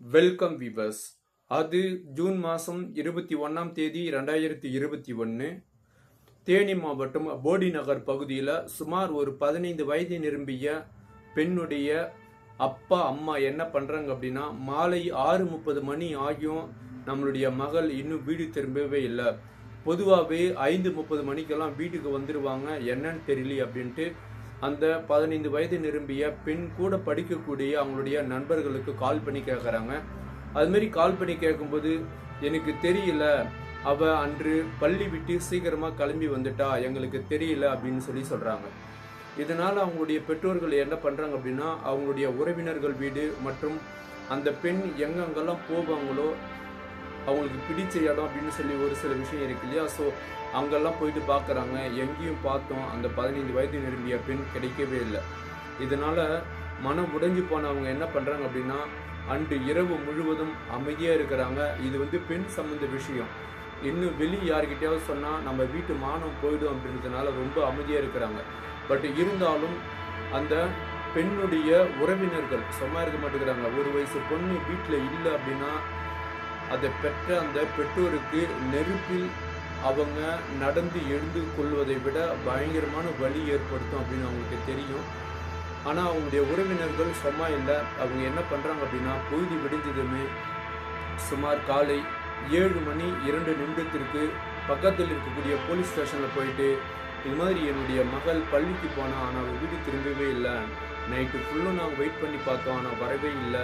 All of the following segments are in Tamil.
வெல்கம் விவர்ஸ் அது ஜூன் மாதம் இருபத்தி ஒன்றாம் தேதி ரெண்டாயிரத்தி இருபத்தி ஒன்று தேனி மாவட்டம் போடி நகர் பகுதியில் சுமார் ஒரு பதினைந்து வயது நிரம்பிய பெண்ணுடைய அப்பா அம்மா என்ன பண்ணுறாங்க அப்படின்னா மாலை ஆறு முப்பது மணி ஆகியும் நம்மளுடைய மகள் இன்னும் வீடு திரும்பவே இல்லை. பொதுவாகவே ஐந்து முப்பது மணிக்கெல்லாம் வீட்டுக்கு வந்துடுவாங்க என்னன்னு தெரியல அப்படின்ட்டு அந்த பதினைந்து வயது நிரம்பிய பெண் கூட படிக்கக்கூடிய அவங்களுடைய நண்பர்களுக்கு கால் பண்ணி கேட்குறாங்க அதுமாரி கால் பண்ணி கேட்கும்போது எனக்கு தெரியல அவ அன்று பள்ளி விட்டு சீக்கிரமாக கிளம்பி வந்துட்டா எங்களுக்கு தெரியல அப்படின்னு சொல்லி சொல்கிறாங்க இதனால் அவங்களுடைய பெற்றோர்கள் என்ன பண்ணுறாங்க அப்படின்னா அவங்களுடைய உறவினர்கள் வீடு மற்றும் அந்த பெண் எங்கெங்கெல்லாம் போவாங்களோ அவங்களுக்கு பிடிச்ச இடம் அப்படின்னு சொல்லி ஒரு சில விஷயம் இருக்கு இல்லையா? ஸோ அங்கெல்லாம் போயிட்டு பார்க்குறாங்க எங்கேயும் பார்த்தோம் அந்த பதினைந்து வயது நிரம்பிய பெண் கிடைக்கவே இல்லை. இதனால் மனம் உடைஞ்சு போனவங்க என்ன பண்ணுறாங்க அப்படின்னா அன்று இரவு முழுவதும் அமைதியாக இருக்கிறாங்க. இது வந்து பெண் சம்மந்த விஷயம். இன்னும் வெளியே யார்கிட்டயாவது சொன்னால் நம்ம வீட்டு மானம் போயிடும் அப்படின்றதுனால ரொம்ப அமைதியாக இருக்கிறாங்க. பட் இருந்தாலும் அந்த பெண்ணுடைய உறவினர்கள் சும்மா இருக்க மாட்டேங்கிறாங்க. ஒரு வயசு பொண்ணு வீட்டில் இல்லை அப்படின்னா அதை பெற்ற அந்த பெற்றோருக்கு நெருப்பில் அவங்க நடந்து எழுந்து கொள்வதை விட பயங்கரமான வலி ஏற்படுத்தும் அப்படின்னு அவங்களுக்கு தெரியும். ஆனால் அவங்களுடைய உறவினர்கள் சும்மா இல்லை. அவங்க என்ன பண்ணுறாங்க அப்படின்னா பொழுது விடிஞ்சதுமே சுமார் காலை ஏழு மணி இரண்டு நிமிடத்திற்கு பக்கத்தில் இருக்கக்கூடிய போலீஸ் ஸ்டேஷனில் போயிட்டு இது மாதிரி என்னுடைய மகள் பள்ளிக்கு போனால் ஆனால் அவள் வீடு திரும்பவே இல்லை. நைட்டு ஃபுல்லும் நாங்கள் வெயிட் பண்ணி பார்த்தோம். ஆனால் வரவே இல்லை.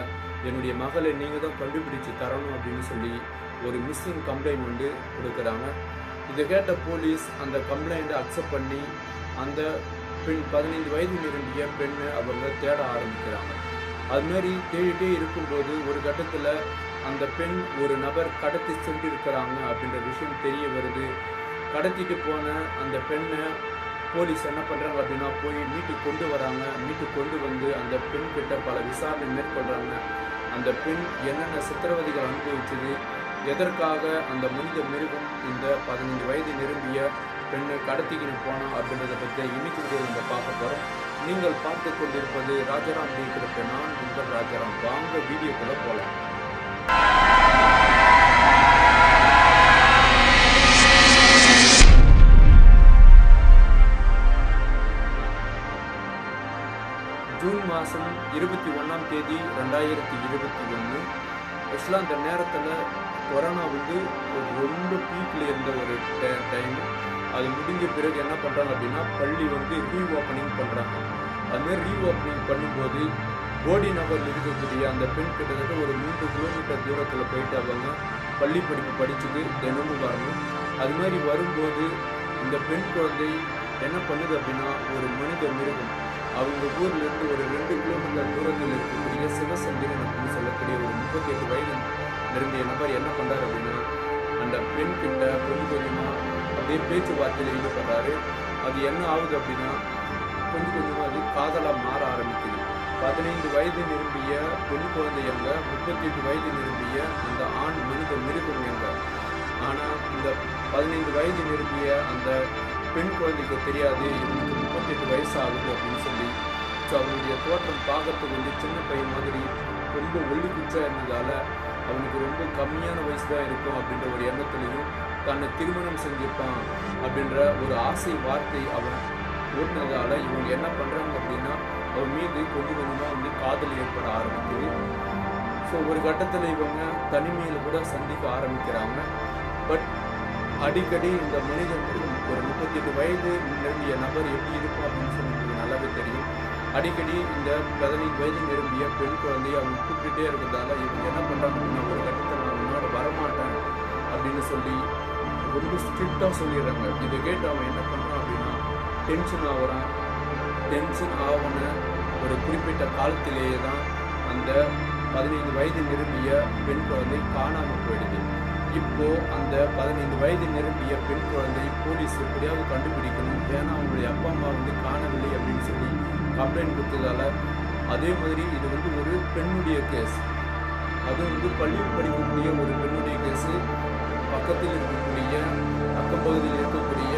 என்னுடைய மகளை நீங்கள் தான் கண்டுபிடிச்சு தரணும் அப்படின்னு சொல்லி ஒரு மிஸ்ஸிங் கம்ப்ளைண்ட் வந்து கொடுக்குறாங்க. இதை கேட்ட போலீஸ் அந்த கம்ப்ளைண்ட்டை அக்செப்ட் பண்ணி அந்த பெண் பதினைந்து வயது நிரம்பிய பெண்ணை அவங்க தேட ஆரம்பிக்கிறாங்க. அதுமாரி தேடிட்டே இருக்கும்போது ஒரு கட்டத்தில் அந்த பெண் ஒரு நபர் கடத்தி சென்று இருக்கிறாங்க அப்படின்ற விஷயம் தெரிய வருது. கடத்திட்டு போன அந்த பெண்ணை போலீஸ் என்ன பண்ணுறாங்க அப்படின்னா போய் மீட்டு கொண்டு வராங்க. மீட்டு கொண்டு வந்து அந்த பெண் கிட்ட பல விசாரணை மேற்கொள்கிறாங்க அந்த பெண் என்னென்ன சித்திரவதைகள் அனுபவிச்சது எதற்காக அந்த மனித மிருகம் இந்த பதினஞ்சு வயது நிரம்பிய பெண்ணை கடத்திக்கின்னு போனோம் அப்படின்றத பற்றி இன்னைக்கு வீடியோ நம்ம பார்க்க போகிறோம் நீங்கள் பார்த்து கொண்டிருப்பது ராஜாராம் இருக்கிற நான் உங்கள் ராஜாராம். வாங்க வீடியோக்குள்ளே போகலாம் மாதம் இருபத்தி ஒன்றாம் தேதி ரெண்டாயிரத்தி இருபத்தி ஒன்று. ஆக்சுவலாக அந்த நேரத்தில் கொரோனா வந்து ஒரு ரொம்ப பீக்கில் இருந்த ஒரு டைம் அது முடிஞ்ச பிறகு என்ன பண்ணுறாங்க அப்படின்னா பள்ளி வந்து ரீஓப்பனிங் பண்ணுறாங்க அதுமாதிரி ரீஓப்பனிங் பண்ணும்போது போடி நகரில் இருக்கக்கூடிய அந்த பெண் கிட்டத்தட்ட ஒரு மூன்று கிலோமீட்டர் தூரத்தில் போயிட்டு அவங்க பள்ளி படிப்பு படிச்சுட்டு தினமும் வரணும். அது மாதிரி வரும்போது இந்த பெண் குழந்தை என்ன பண்ணுது அப்படின்னா ஒரு மனித மிருகம் அவங்க ஊர்ல இருந்து ஒரு ரெண்டு கிலோமீட்டர் தூரத்தில் இருக்கக்கூடிய சிவசந்திரன் அப்படின்னு சொல்லக்கூடிய ஒரு முப்பத்தி எட்டு வயது நிரம்பிய நபர் என்ன பண்றாரு அப்படின்னா அந்த பெண் கிட்ட பெண் கொஞ்சமாக அப்படியே பேச்சுவார்த்தையில் ஈடுபடுறாரு. அது என்ன ஆகுது அப்படின்னா கொஞ்சம் கொஞ்சமாக அது காதலாக மாற ஆரம்பிக்குது. பதினைந்து வயது நிரம்பிய பெண் குழந்தையங்க முப்பத்தி எட்டு வயது நிரம்பிய அந்த ஆண் மனித மிருகம் எங்க ஆனால் இந்த பதினைந்து வயது நிரம்பிய அந்த பெண் குழந்தைக்கு தெரியாது இவனுக்கு முப்பத்தெட்டு வயசு ஆகுது அப்படின்னு சொல்லி ஸோ அவனுடைய தோற்றம் பார்க்கறதுக்கு வந்து சின்ன பையன் மாதிரி ரொம்ப ஒல்லி குச்சா இருந்ததால அவனுக்கு ரொம்ப கம்மியான வயசு தான் இருக்கும் அப்படின்ற ஒரு எண்ணத்துலையும் தன்னை திருமணம் செஞ்சுப்பான் அப்படின்ற ஒரு ஆசை வார்த்தை அவன் ஓட்டினதால இவங்க என்ன பண்ணுறாங்க அப்படின்னா அவன் மீது கொஞ்சம் கொஞ்சமாக வந்து காதல் ஏற்பட ஆரம்பிக்குது. ஸோ ஒரு கட்டத்தில் இவங்க தனிமையில் கூட சந்திக்க ஆரம்பிக்கிறாங்க. பட் அடிக்கடி இந்த மனிதன் ஒரு முப்பத்தி எட்டு வயது நிரம்பிய நபர் எப்படி இருக்கும் அப்படின்னு சொல்லி அடிக்கடி இந்த பதினைந்து வயது நிரம்பிய பெண் குழந்தையை அவங்க கூப்பிட்டுட்டே இருக்கிறதால இவங்க என்ன பண்ணுறாங்க அப்படின்னா ஒரு கட்டத்தில் நான் முன்னாடி வரமாட்டேன் அப்படின்னு சொல்லி ரொம்ப ஸ்ட்ரிக்டாக சொல்லிடுறாங்க. இதை கேட்டு அவன் என்ன பண்ணுறான் அப்படின்னா டென்ஷன் ஆகுறான். டென்ஷன் ஆவன ஒரு குறிப்பிட்ட காலத்திலேயே தான் அந்த பதினைந்து வயது நிரம்பிய பெண் குழந்தை காணாமல் போயிடுது. இப்போ அந்த பதினைந்து வயது நிரம்பிய பெண் குழந்தை போலீஸ் எப்படியாவது கண்டுபிடிக்கணும்? ஏன்னா அவங்களுடைய அப்பா அம்மா வந்து காணவில்லை அப்படின்னு சொல்லி கம்ப்ளைண்ட் கொடுத்ததால அதே மாதிரி இது வந்து ஒரு பெண்ணுடைய கேஸ் அது வந்து பள்ளியில் படிக்கக்கூடிய ஒரு பெண்ணுடைய கேஸு பக்கத்தில் இருக்கக்கூடிய அக்கப்பகுதியில் இருக்கக்கூடிய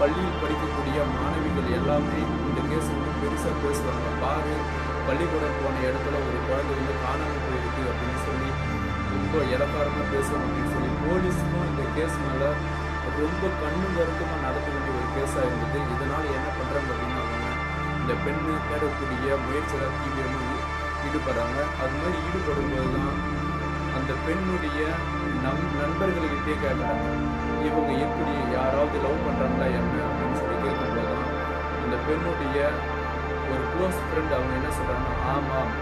பள்ளியில் படிக்கக்கூடிய மாணவிகள் எல்லாமே இந்த கேஸ் வந்து பெருசாக பேசுவாங்க. பாரு பள்ளிக்கூடம் போன இடத்துல ஒரு குழந்தை வந்து காணாமல் போயிருக்கு அப்படின்னு சொல்லி ரொம்ப இலக்காரமாக பேசணும் அப்படின்னு சொல்லி போலீஸுக்கும் இந்த கேஸ் மேலே ரொம்ப கண்ணு கருத்துமாக நடத்த வேண்டிய ஒரு கேஸாக இருந்தது. இதனால் என்ன பண்ணுறாங்க அப்படின்னா இந்த பெண்ணு தேடக்கூடிய முயற்சியில் தீவிரமாக ஈடுபடுறாங்க. அது மாதிரி ஈடுபடும்போது தான் அந்த பெண்ணுடைய நம் நண்பர்களுக்கிட்டே கேட்குறாங்க இவங்க எப்படி யாராவது லவ் பண்ணுறாங்களா என்ன அப்படின்னு சொல்லி கேட்கும்போது தான் அந்த பெண்ணுடைய ஒரு க்ளோஸ் ஃப்ரெண்ட் அவங்க என்ன சொல்கிறாங்கன்னா ஆமாம்.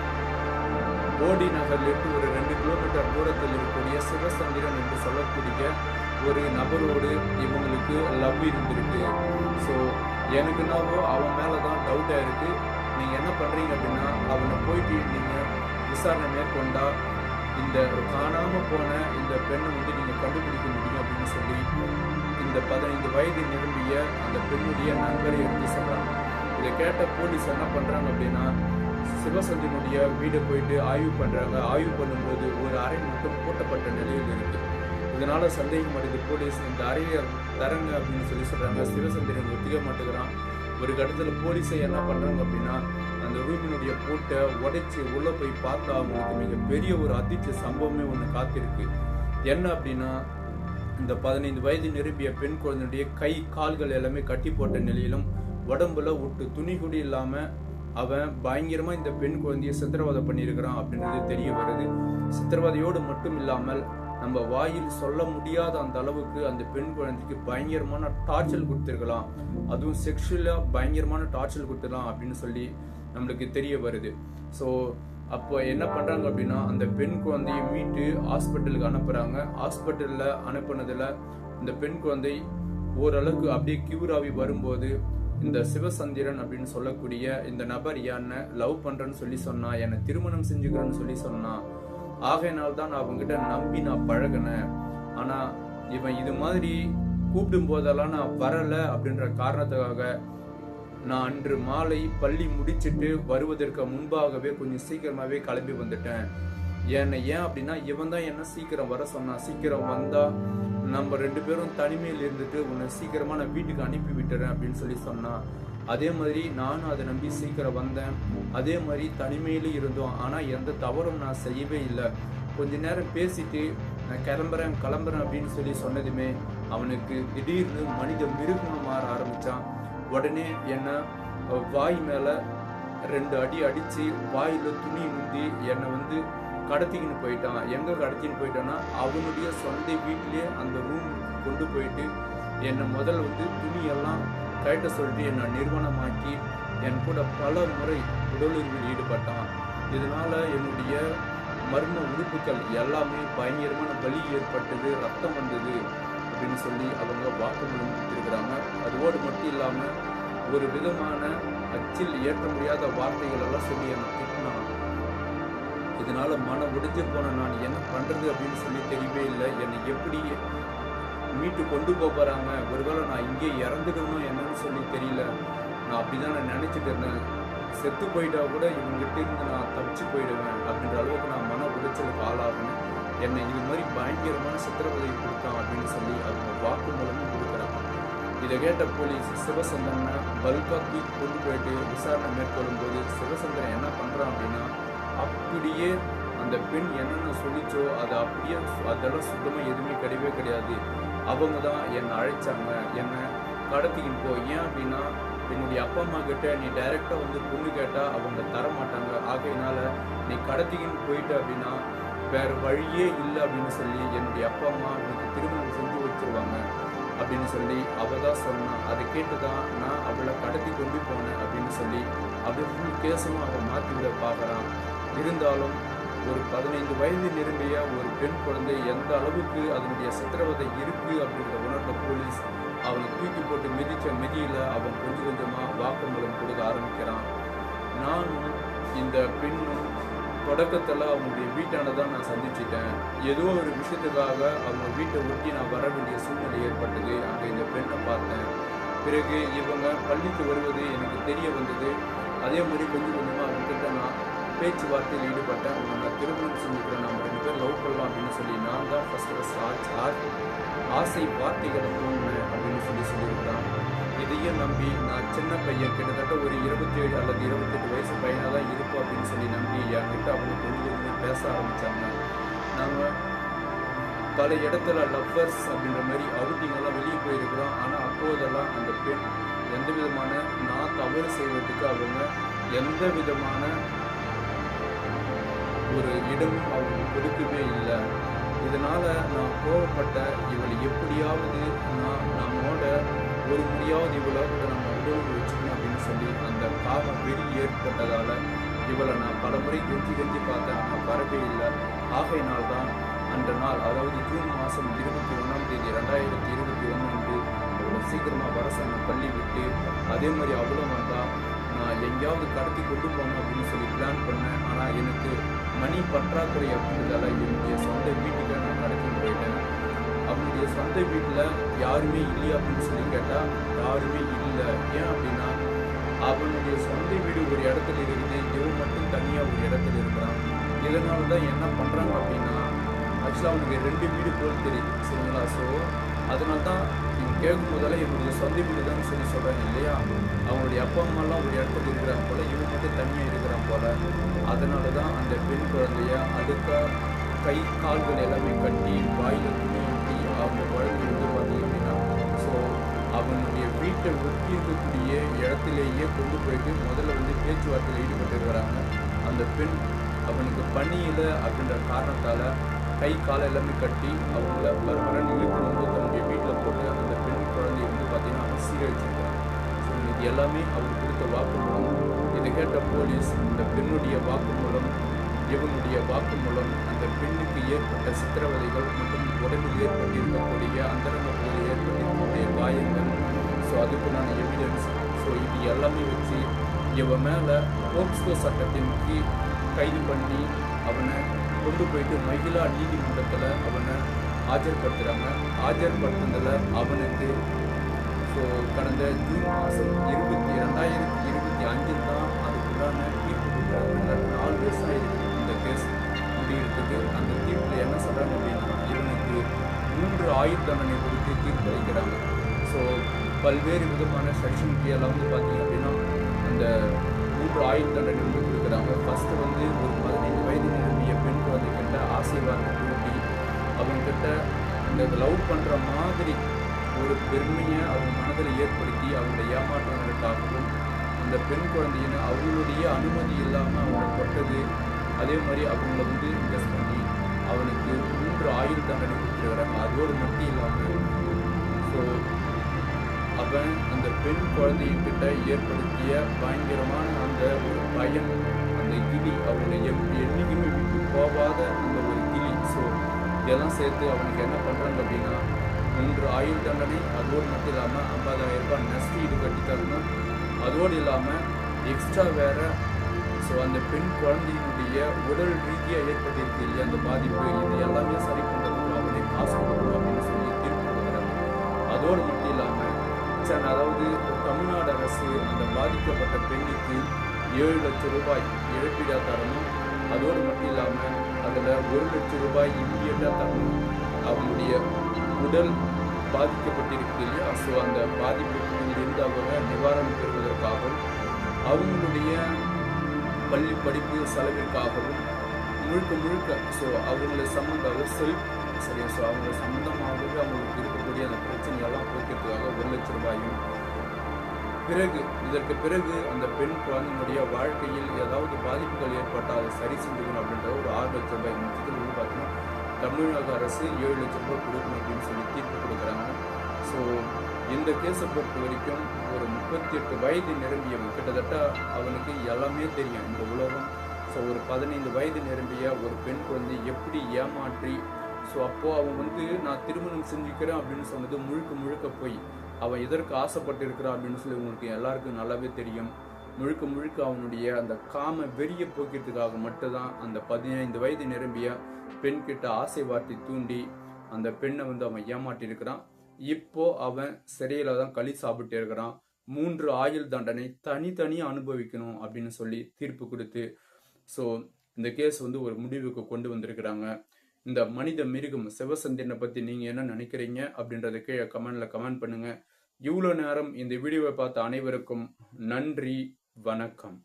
போடி நகர்லேருந்து ஒரு ரெண்டு கிலோமீட்டர் தூரத்தில் இருக்கக்கூடிய சிவசந்திரன் என்று சொல்லக்கூடிய ஒரு நபரோடு இவங்களுக்கு லவ் இருந்திருக்கு. ஸோ எனக்கு என்னவோ அவன் மேலே தான் டவுட்டாக இருக்குது நீங்கள் என்ன பண்ணுறீங்க அப்படின்னா அவனை போயிட்டு நீங்கள் விசாரணை மேற்கொண்டா இந்த காணாமல் போன இந்த பெண்ணை வந்து நீங்கள் கண்டுபிடிக்க முடியும் அப்படின்னு சொல்லி இந்த பதினைந்து வயது நிரம்பிய அந்த பெண்ணுடைய நண்பரை எடுத்து சொல்கிறாங்க இதை கேட்ட போலீஸ் என்ன பண்ணுறாங்க அப்படின்னா சிவசந்தினுடைய வீடு போயிட்டு ஆய்வு பண்ணுறாங்க ஆய்வு பண்ணும்போது ஒரு அறை மட்டும் பூட்டப்பட்ட நிலையில் இருக்குது இதனால சந்தேகம் அடைந்து போலீஸ் இந்த அறையை தரங்க அப்படின்னு சொல்லி சொல்றாங்க. சிவசந்திரன் ஒத்துக்க மாட்டேங்கிறான் ஒரு கட்டத்தில் போலீஸை என்ன பண்றாங்க அப்படின்னா அந்த ரூமினுடைய பூட்டை உடைச்சு உள்ள போய் பார்த்தா அவங்களுக்கு மிகப்பெரிய ஒரு அதிர்ச்சி சம்பவமே ஒன்று காத்திருக்கு. என்ன அப்படின்னா இந்த பதினைந்து வயது நிரம்பிய பெண் குழந்தையுடைய கை கால்கள் எல்லாமே கட்டி போட்ட நிலையிலும் உடம்புல ஒட்டு துணி கூட இல்லாம அவன் பயங்கரமா இந்த பெண் குழந்தையை சித்திரவதை பண்ணியிருக்கிறான் அப்படின்றது தெரிய வருது. சித்திரவதையோடு மட்டும் இல்லாமல் நம்ம வாயில் சொல்ல முடியாத அந்த அளவுக்கு அந்த பெண் குழந்தைக்கு பயங்கரமான டார்ச்சல் கொடுத்துருக்கலாம். அதுவும் செக்ஷுவலாக பயங்கரமான டார்ச்சல் கொடுத்துடலாம் அப்படின்னு சொல்லி நம்மளுக்கு தெரிய வருது. ஸோ அப்போ என்ன பண்ணுறாங்க அப்படின்னா அந்த பெண் குழந்தையை மீட்டு ஹாஸ்பிட்டலுக்கு அனுப்புகிறாங்க ஹாஸ்பிட்டலில் அனுப்புனதில் இந்த பெண் குழந்தை ஓரளவுக்கு அப்படியே கியூர் ஆகி வரும்போது இந்த சிவசந்திரன் அப்படின்னு சொல்லக்கூடிய இந்த நபர் என்ன லவ் பண்ணுறேன்னு சொல்லி சொன்னா என்னை திருமணம் செஞ்சுக்கிறேன்னு சொல்லி சொன்னால் ஆகையினால் தான் நான் அவங்ககிட்ட நம்பி நான் பழகினேன். ஆனால் இவன் இது மாதிரி கூப்பிடும் போதெல்லாம் நான் வரலை அப்படின்ற காரணத்துக்காக நான் அன்று மாலை பள்ளி முடிச்சுட்டு வருவதற்கு முன்பாகவே கொஞ்சம் சீக்கிரமாகவே கிளம்பி வந்துட்டேன். ஏன்னா ஏன் அப்படின்னா இவன் தான் என்ன சீக்கிரம் வர சொன்னான். சீக்கிரம் வந்தா நம்ம ரெண்டு பேரும் தனிமையில் இருந்துட்டு உன்னை சீக்கிரமாக நான் வீட்டுக்கு அனுப்பி விட்டுறேன் அப்படின்னு சொல்லி சொன்னான். அதே மாதிரி நானும் அதை நம்பி சீக்கிரம் வந்தேன். அதே மாதிரி தனிமையில இருந்தோம். ஆனால் எந்த தவறும் நான் செய்யவே இல்லை. கொஞ்ச நேரம் பேசிட்டு நான் கிளம்புறேன் கிளம்புறேன் அப்படின்னு சொல்லி சொன்னதுமே அவனுக்கு திடீர்னு மனித மிருகமா மாற ஆரம்பித்தான் உடனே என்னை வாய் மேலே ரெண்டு அடி அடித்து வாயில் துணி முந்தி என்னை வந்து கடத்திக்கின்னு போயிட்டான். எங்கே கடத்தின்னு போயிட்டான்னா அவனுடைய சொந்த வீட்டிலேயே அந்த ரூம் கொண்டு போயிட்டு என்னை முதல்ல வந்து துணியெல்லாம் கழட்ட சொல்லிட்டு என்னை நிறுவனமாக்கி என் கூட பல முறை உடலுறவில் ஈடுபட்டான். இதனால் என்னுடைய மர்ம உறுப்புகள் எல்லாமே பயங்கரமான வலி ஏற்பட்டது ரத்தம் வந்தது அப்படின்னு சொல்லி அவங்க வாக்குமூலம் கொடுத்துருக்குறாங்க. அதோடு மட்டும் இல்லாமல் ஒரு விதமான அச்சில் ஏற்ற முடியாத வார்த்தைகள் எல்லாம் சொல்லி என்னை திட்டினான். இதனால் மன உடைஞ்சு போன நான் என்ன பண்ணுறது அப்படின்னு சொல்லி தெரியவே இல்லை. என்னை எப்படி மீட்டு கொண்டு போக போகிறாங்க ஒருவேளை நான் இங்கே இறந்துடணும் என்னன்னு சொல்லி தெரியல. நான் அப்படிதான் நான் நினச்சிட்டு இருந்தேன். செத்து போயிட்டா கூட இவங்ககிட்ட இருந்து நான் தப்பிச்சு போயிடுவேன் அப்படின்ற அளவுக்கு நான் மன உளைச்சலுக்கு ஆளாகணும் என்னை இது மாதிரி பயங்கரமான சித்திரவதை கொடுத்தான் அப்படின்னு சொல்லி அவங்க வாக்கு மூலமும் கொடுக்குறாங்க. இதை கேட்ட போலீஸ் சிவசந்திரனை பல்கா தூக்கி கொண்டு போயிட்டு விசாரணை மேற்கொள்ளும் போது சிவசந்திரன் என்ன பண்ணுறான் அப்படின்னா அப்படியே அந்த பெண் என்னென்ன சொல்லிச்சோ அதை அப்படியே அதெல்லாம் சுத்தமாக எதுவுமே கிடையவே கிடையாது. அவங்க தான் என்னை அழைச்சாங்க. என்னை கடத்திக்கிட்டு போ ஏன் அப்படின்னா என்னுடைய அப்பா அம்மா கிட்ட நீ டைரெக்டாக வந்து பொண்ணு கேட்டால் அவங்க தர மாட்டாங்க ஆகையினால நீ கடத்திக்கின்னு போயிட்ட அப்படின்னா வேறு வழியே இல்லை அப்படின்னு சொல்லி என்னுடைய அப்பா அம்மா எனக்கு திருமணம் செஞ்சு வச்சிருவாங்க அப்படின்னு சொல்லி அவள் தான் சொன்னான். அதை கேட்டு தான் நான் அவளை கடத்தி கொண்டு போனேன் அப்படின்னு சொல்லி அப்படி ஃபுல் கேஸும் அவள் மாற்றி விட பார்க்குறான். இருந்தாலும் ஒரு பதினைந்து வயது நிரம்பிய ஒரு பெண் குழந்தை எந்த அளவுக்கு அதனுடைய சித்திரவதை இருக்கு அப்படின்ற உணர்ந்த போலீஸ் அவனை தூக்கி போட்டு மிதிச்ச மிதியில் அவன் கொஞ்சம் கொஞ்சமாக வாக்குமூலம் கொடுக்க ஆரம்பிக்கிறான். நானும் இந்த பெண்ணும் தொடக்கத்தில் அவங்களுடைய வீட்டான தான் நான் சந்திச்சிட்டேன். ஏதோ ஒரு விஷயத்துக்காக அவங்க வீட்டை ஒட்டி நான் வர வேண்டிய சூழ்நிலை ஏற்பட்டது. அங்கே இந்த பெண்ணை பார்த்தேன். பிறகு இவங்க பள்ளிக்கு வருவது எனக்கு தெரிய வந்தது. அதே மாதிரி கொஞ்சம் கொஞ்சமாக அவங்ககிட்ட நான் பேச்சுவார்த்தையில் ஈடுபட்டேன் அவங்க நான் திருமணம் செஞ்சுக்கிறேன் நம்ம ரெண்டு பேர் லவ் பண்ணலாம் அப்படின்னு சொல்லி நான் தான் ஃபஸ்ட் ஃபஸ்ட் ஆசை ஆசை வார்த்தைகளை தோணுனேன் அப்படின்னு சொல்லி சொல்லியிருக்கிறான். இதையும் நம்பி நான் சின்ன பையன் கிட்டத்தட்ட ஒரு இருபத்தேழு அல்லது இருபத்தெட்டு வயசு பையனாக தான் இருப்போம் அப்படின்னு சொல்லி நம்பி என்கிட்ட அவங்க கொஞ்சம் பேச ஆரம்பித்தாங்க நாங்கள் பல இடத்துல லவ்வர்ஸ் அப்படின்ற மாதிரி அவுட்டிங்கெல்லாம் வெளியே போயிருக்கிறோம். ஆனால் அப்போதெல்லாம் அந்த பெண் எந்த விதமான நான் தவறு செய்வதற்கு அவங்க எந்த விதமான ஒரு இடமும் அவங்க கொடுக்கவே இல்லை. இதனால் நான் கோவப்பட்ட இவளை எப்படியாவது நான் நம்மோட ஒரு முறையாவது இவளை நம்ம உடம்பு வச்சுக்கணும் அப்படின்னு சொல்லி அந்த காம வெறி ஏற்பட்டதால் இவளை நான் பல முறை கெஞ்சி கெஞ்சி பார்த்தேன். ஆனால் வரவே இல்லை. ஆகையினால் தான் அந்த நாள் அதாவது ஜூன் மாதம் இருபத்தி ஒன்றாம் தேதி ரெண்டாயிரத்தி இருபத்தி ஒன்று அன்று சீக்கிரமாக வர சொன்ன பள்ளி விட்டு அதே மாதிரி அவளும் வந்தால் நான் எங்கேயாவது கடத்தி கொண்டு போகணும் அப்படின்னு சொல்லி பிளான் பண்ணேன். ஆனால் எனக்கு மணி பற்றாக்குறை அப்படின்றதால என்னுடைய சொந்த வீட்டுக்கு நான் நடத்தி போயிட்டேன் அவனுடைய சொந்த வீட்டில் யாருமே இல்லையா அப்படின்னு சொல்லி கேட்டால் யாருமே இல்லை. ஏன் அப்படின்னா அவனுடைய சொந்த வீடு ஒரு இடத்துல இருக்குது இவன் மட்டும் தனியாக ஒரு இடத்துல இருக்கிறான் இதனால தான் என்ன பண்ணுறாங்க அப்படின்னா ஆக்சுவலாக அவனுக்கு ரெண்டு வீடு போல் தெரியுது சரிங்களா? ஸோ அதனால தான் கேட்கும் போதெல்லாம் என்னுடைய சொந்த தான் சொல்லி சொல்கிறாங்க இல்லையா? அவங்களுடைய அப்பா அம்மாலாம் ஒரு இடத்துல இருக்கிறாங்க போல இவங்க மட்டும் தனியாக இருக்கிறாங்க போல. அதனால தான் அந்த பெண் குழந்தைய அதுக்காக கை கால்கள் எல்லாமே கட்டி வாயில் துணி அவங்க குழந்தை வந்து பார்த்தீங்க அப்படின்னா ஸோ அவனுடைய வீட்டை ஒட்டி இருக்கக்கூடிய இடத்துலேயே கொண்டு போயிட்டு முதல்ல வந்து பேச்சுவார்த்தையில் ஈடுபட்டு இருக்கிறாங்க. அந்த பெண் அவனுக்கு பணியில் அப்படின்ற காரணத்தால் கை காலை எல்லாமே கட்டி அவங்கள பரபரன்னு இழுக்கணும் போது தன்னுடைய வீட்டில் போட்டு பார்த்தீங்கன்னா அவர் சீரழிச்சிருக்கிறான் ஸோ இது எல்லாமே அவர் கொடுத்த வாக்குமூலம். இதை கேட்ட போலீஸ் இந்த பெண்ணுடைய வாக்குமூலம் இவனுடைய வாக்குமூலம் அந்த பெண்ணுக்கு ஏற்பட்ட சித்திரவதைகள் மற்றும் உடம்பில் ஏற்பட்டிருக்கக்கூடிய அந்தரங்க பகுதியில் ஏற்பட்டிருக்கக்கூடிய காயங்கள். ஸோ அதுக்குண்டான எவிடன்ஸ் ஸோ இது எல்லாமே வச்சு இவன் மேலே போக்ஸ்கோ சட்டத்தின் கீழ் கைது பண்ணி அவனை கொண்டு போயிட்டு மகிழா நீதிமன்றத்தில் அவனை ஆஜர்படுத்துகிறாங்க ஆஜர்படுத்துனதில் அவனுக்கு ஸோ கடந்த ஜூன் மாதம் இருபத்தி ரெண்டாயிரத்தி இருபத்தி அஞ்சில் தான் அதுக்குள்ளான தீர்ப்பு கொடுக்குறாங்க நாலு வருஷம் ஆயிருக்கு இந்த கேஸ் முடிகிறதுக்கு அந்த தீர்ப்பில் என்ன சொல்கிறாங்க அப்படின்னா இவனுக்கு மூன்று ஆயுள் தண்டனை கொடுத்து தீர்ப்பு அளிக்கிறாங்க. ஸோ பல்வேறு விதமான செக்ஷன் எல்லாம் வந்து பார்த்தீங்க அப்படின்னா அந்த மூன்று ஆயுள் தண்டனை வந்து கொடுக்குறாங்க. ஃபஸ்ட்டு வந்து ஒரு பதினைந்து வயது நிரம்பிய பெண் குழந்தைகிட்ட ஆசீர்வாதம் கூட்டி அவங்கக்கிட்ட இந்த லவ் பண்ணுற மாதிரி ஒரு பெருமையை அவங்க மனதில் ஏற்படுத்தி அவங்களை ஏமாற்றுவதற்காகவும் அந்த பெண் குழந்தையின அவங்களுடைய அனுமதி இல்லாமல் அவங்களை தொட்டது அதே மாதிரி அவங்கள வந்து இன்வெஸ்ட் பண்ணி அவனுக்கு மூன்று ஆயுள் தண்டனை கொடுத்துருக்கிறாங்க. அதோடு மட்டும் இல்லாமல் ஸோ அவன் அந்த பெண் குழந்தைகிட்ட ஏற்படுத்திய பயங்கரமான அந்த ஒரு பயம் அந்த கிளி அவனை என்றைக்குமே விட்டு போகாத அந்த ஒரு கிளி. ஸோ இதெல்லாம் சேர்த்து அவனுக்கு என்ன பண்ணுறாங்க அப்படின்னா மூன்று ஆயுள் தண்டனை அதோடு மட்டும் இல்லாமல் ஐம்பதாயிரம் ரூபாய் நஷ்டி இது கட்டி தரணும். அதோடு இல்லாமல் எக்ஸ்ட்ரா வேறு ஸோ அந்த பெண் குழந்தையினுடைய உடல் ரீதியாக ஏற்பட்டிருக்கு இல்லையா? அந்த பாதிப்பு இது எல்லாமே சரி பண்ணுறதுக்கு அவனே காசு கொடுக்கணும் அப்படின்னு சொல்லி தீர்ப்பு கொடுக்குறாங்க. அதோடு மட்டும் இல்லாமல் சார் அதாவது தமிழ்நாடு அரசு அந்த பாதிக்கப்பட்ட பெண்ணுக்கு ஏழு லட்சம் ரூபாய் இழப்பீடாக தரணும். அதோடு மட்டும் இல்லாமல் அதில் ஒரு லட்சம் ரூபாய் இம்மீடியட்டாக தரணும். அவங்களுடைய உடல் பாதிக்கப்பட்டிருக்கு இல்லையா? ஸோ அந்த பாதிப்பிலிருந்து அவங்க நிவாரணம் பெறுவதற்காகவும் அவங்களுடைய பள்ளி படிப்பு செலவிற்காகவும் முழுக்க முழுக்க ஸோ அவங்கள சம்மந்தாக செல்ஃப் சரியா ஸோ அவங்க சம்மந்தமாகவே அவங்களுக்கு இருக்கக்கூடிய அந்த பிரச்சனையெல்லாம் போக்கிறதுக்காக ஒரு லட்சம் ரூபாயும் பிறகு இதற்கு பிறகு அந்த பெண் குழந்தையினுடைய வாழ்க்கையில் ஏதாவது பாதிப்புகள் ஏற்பட்டால் அதை சரி செஞ்சுக்கணும் அப்படின்ற ஒரு ஆறு லட்சம் ரூபாய் மொத்தத்தில் வந்து பார்த்தீங்கன்னா தமிழக அரசு ஏழு லட்சம் ரூபாய் கொடுக்கணும் அப்படின்னு சொல்லி தீர்ப்பு கொடுக்குறாங்க. ஸோ இந்த கேஸை பொறுத்த வரைக்கும் ஒரு முப்பத்தி எட்டு வயது நிரம்பியவன் கிட்டத்தட்ட அவனுக்கு எல்லாமே தெரியும் இந்த உலகம். ஸோ ஒரு பதினைந்து வயது நிரம்பிய ஒரு பெண் குழந்தை எப்படி ஏமாற்றி ஸோ அப்போது அவன் வந்து நான் திருமணம் செஞ்சுக்கிறேன் அப்படின்னு சொன்னது முழுக்க முழுக்க போய். அவன் எதற்கு ஆசைப்பட்டு இருக்கிறான் அப்படின்னு சொல்லி உங்களுக்கு எல்லாருக்கும் நல்லாவே தெரியும். முழுக்க முழுக்க அவனுடைய அந்த காம வெறிய போக்கிறதுக்காக மட்டும்தான் அந்த பதினைந்து வயது நிரம்பிய பெண் கிட்ட ஆசை வார்த்தை தூண்டி அந்த பெண்ணை வந்து அவன் ஏமாட்டியிருக்கிறான் இப்போ அவன் சிறையில தான் களி சாப்பிட்டு இருக்கிறான். மூன்று ஆயுள் தண்டனை தனித்தனியாக அனுபவிக்கணும் அப்படின்னு சொல்லி தீர்ப்பு கொடுத்து ஸோ இந்த கேஸ் வந்து ஒரு முடிவுக்கு கொண்டு வந்திருக்கிறாங்க. இந்த மனித மிருகம் சிவசந்திரனை பத்தி நீங்க என்ன நினைக்கிறீங்க அப்படின்றத கீழே கமெண்ட்ல கமெண்ட் பண்ணுங்க. இவ்வளோ நேரம் இந்த வீடியோவை பார்த்த அனைவருக்கும் நன்றி வணக்கம்.